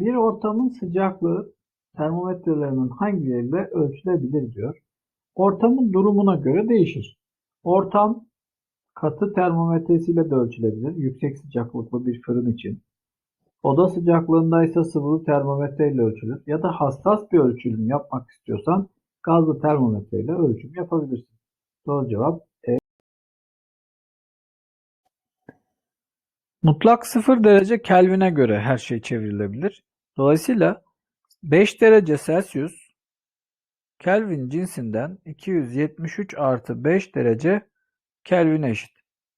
Bir ortamın sıcaklığı termometrelerinin hangileriyle ölçülebilir diyor. Ortamın durumuna göre değişir. Ortam katı termometresiyle de ölçülebilir. Yüksek sıcaklıklı bir fırın için. Oda sıcaklığında ise sıvılı termometreyle ölçülür. Ya da hassas bir ölçüm yapmak istiyorsan gazlı termometreyle ölçüm yapabilirsin. Doğru cevap E. Mutlak 0 derece Kelvin'e göre her şey çevrilebilir. Dolayısıyla 5 derece Celsius Kelvin cinsinden 273 artı 5 derece Kelvin'e eşit.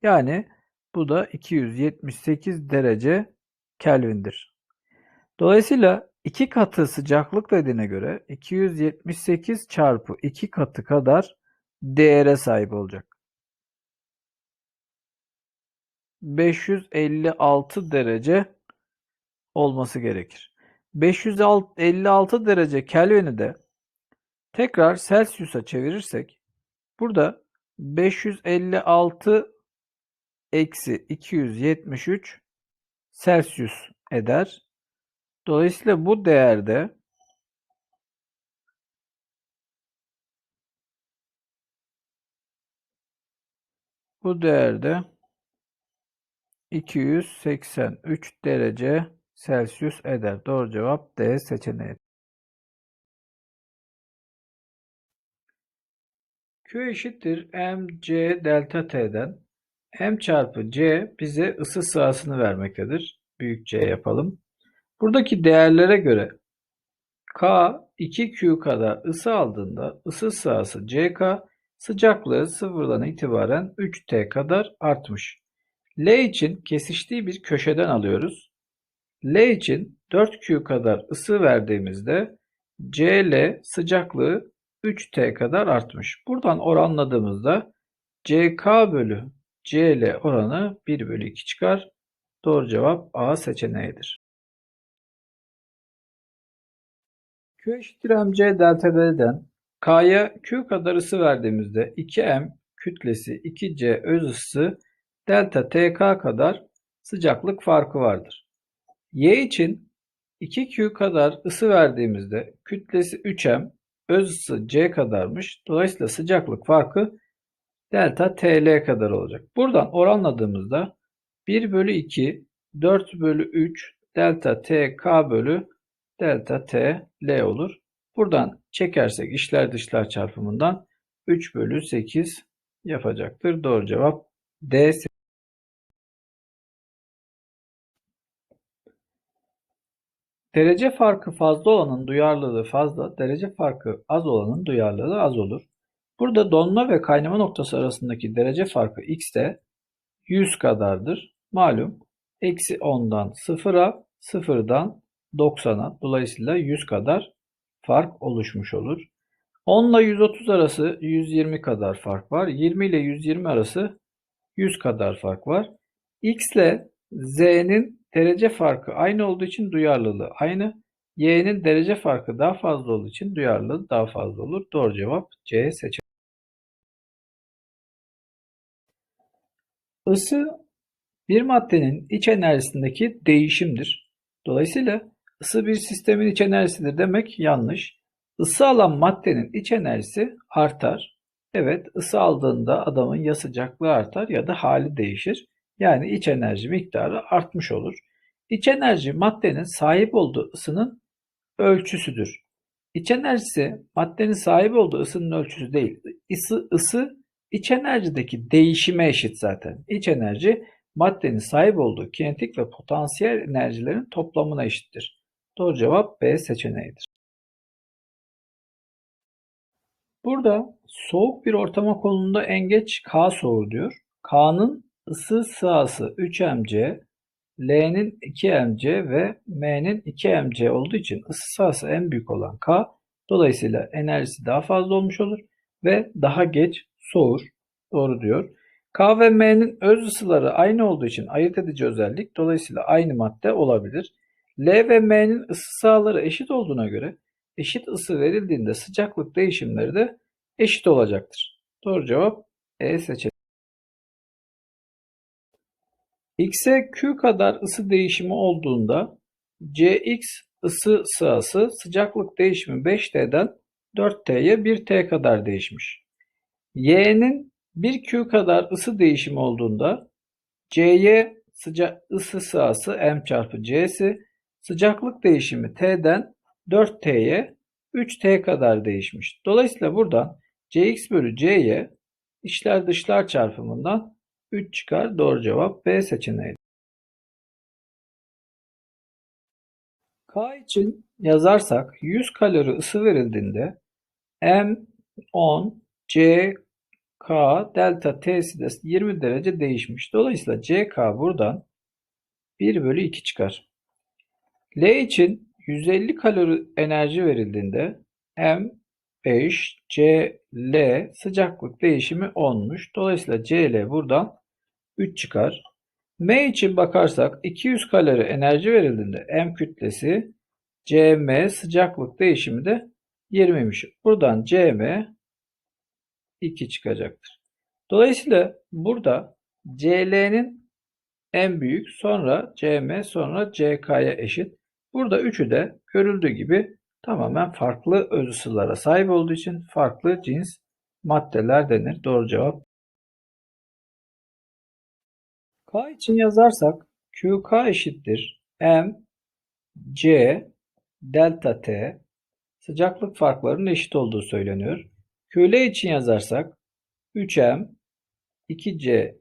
Yani bu da 278 derece Kelvin'dir. Dolayısıyla 2 katı sıcaklık dediğine göre 278 çarpı 2 katı kadar değere sahip olacak. 556 derece olması gerekir. 556 derece Kelvin'i de tekrar Celsius'a çevirirsek burada 556 eksi 273 Celsius eder. Dolayısıyla bu değerde bu değerde 283 derece Celsius eder. Doğru cevap D seçeneği. Q eşittir mc delta t'den m çarpı c bize ısı sahasını vermektedir. Büyük C yapalım. Buradaki değerlere göre K 2Q kadar ısı aldığında ısı sahası CK sıcaklığı sıfırdan itibaren 3T kadar artmış. L için kesiştiği bir köşeden alıyoruz. L için 4Q kadar ısı verdiğimizde CL sıcaklığı 3T kadar artmış. Buradan oranladığımızda CK bölü CL oranı 1 bölü 2 çıkar. Doğru cevap A seçeneğidir. Q eşittir mc delta V'den K'ya Q kadar ısı verdiğimizde 2m kütlesi 2c öz ısısı delta TK kadar sıcaklık farkı vardır. Y için 2Q kadar ısı verdiğimizde kütlesi 3m öz ısı C kadarmış. Dolayısıyla sıcaklık farkı delta TL kadar olacak. Buradan oranladığımızda 1 bölü 2 4 bölü 3 delta TK bölü delta TL olur. Buradan çekersek işler dışlar çarpımından 3 bölü 8 yapacaktır. Doğru cevap D. Derece farkı fazla olanın duyarlılığı fazla, derece farkı az olanın duyarlılığı az olur. Burada donma ve kaynama noktası arasındaki derece farkı x de 100 kadardır. Malum eksi 10'dan 0'a 0'dan 90'a dolayısıyla 100 kadar fark oluşmuş olur. 10 ile 130 arası 120 kadar fark var. 20 ile 120 arası 100 kadar fark var. X ile Z'nin derece farkı aynı olduğu için duyarlılığı aynı. Y'nin derece farkı daha fazla olduğu için duyarlılığı daha fazla olur. Doğru cevap C seçeneği. Isı bir maddenin iç enerjisindeki değişimdir. Dolayısıyla ısı bir sistemin iç enerjisidir demek yanlış. Isı alan maddenin iç enerjisi artar. Evet, ısı aldığında adamın ya sıcaklığı artar ya da hali değişir. Yani iç enerji miktarı artmış olur. İç enerji maddenin sahip olduğu ısının ölçüsüdür. İç enerjisi maddenin sahip olduğu ısının ölçüsü değil. Isı, ısı iç enerjideki değişime eşit zaten. İç enerji maddenin sahip olduğu kinetik ve potansiyel enerjilerin toplamına eşittir. Doğru cevap B seçeneğidir. Burada soğuk bir ortama konumunda en geç K soğur diyor. K'nın ısı sahası 3mc, L'nin 2mc ve M'nin 2mc olduğu için ısı sahası en büyük olan K. Dolayısıyla enerjisi daha fazla olmuş olur ve daha geç soğur. Doğru diyor. K ve M'nin öz ısıları aynı olduğu için ayırt edici özellik dolayısıyla aynı madde olabilir. L ve M'nin ısı sahaları eşit olduğuna göre eşit ısı verildiğinde sıcaklık değişimleri de eşit olacaktır. Doğru cevap E seçeneği. X'e Q kadar ısı değişimi olduğunda Cx ısı sırası sıcaklık değişimi 5T'den 4T'ye 1T kadar değişmiş. Y'nin 1Q kadar ısı değişimi olduğunda C'ye sıcak ısı sırası M çarpı C'si sıcaklık değişimi T'den 4T'ye 3T kadar değişmiş. Dolayısıyla buradan Cx bölü C'ye içler dışlar çarpımından 3 çıkar. Doğru cevap B seçeneği. K için yazarsak 100 kalori ısı verildiğinde M 10 C K delta T'si de 20 derece değişmiş. Dolayısıyla CK buradan 1 bölü 2 çıkar. L için 150 kalori enerji verildiğinde M 5 C L sıcaklık değişimi 10'muş. Dolayısıyla CL buradan 3 çıkar. M için bakarsak 200 kalori enerji verildiğinde M kütlesi CM sıcaklık değişimi de 20'miş. Buradan CM 2 çıkacaktır. Dolayısıyla burada CL'nin en büyük sonra CM sonra CK'ya eşit. Burada üçü de görüldüğü gibi tamamen farklı öz ısılara sahip olduğu için farklı cins maddeler denir. Doğru cevap. K için yazarsak QK eşittir M C delta T sıcaklık farklarının eşit olduğu söyleniyor. QL için yazarsak 3M 2C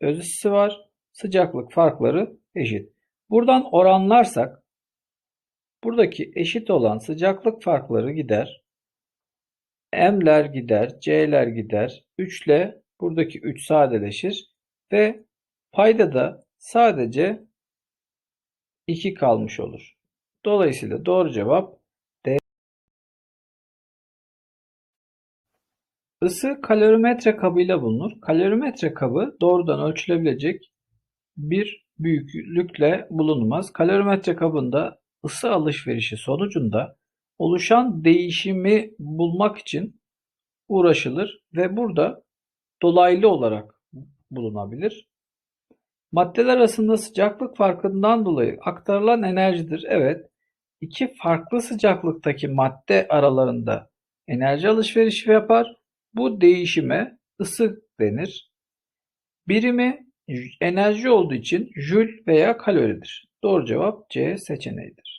öz ısısı var. Sıcaklık farkları eşit. Buradan oranlarsak buradaki eşit olan sıcaklık farkları gider. M'ler gider, C'ler gider. 3 ile buradaki 3 sadeleşir ve payda da sadece 2 kalmış olur. Dolayısıyla doğru cevap D. Isı kalorimetre kabıyla bulunur. Kalorimetre kabı doğrudan ölçülebilecek bir büyüklükle bulunmaz. Kalorimetre kabında ısı alışverişi sonucunda oluşan değişimi bulmak için uğraşılır ve burada dolaylı olarak bulunabilir. Maddeler arasında sıcaklık farkından dolayı aktarılan enerjidir. Evet, iki farklı sıcaklıktaki madde aralarında enerji alışverişi yapar. Bu değişime ısı denir. Birimi enerji olduğu için jül veya kaloridir. Doğru cevap C seçeneğidir.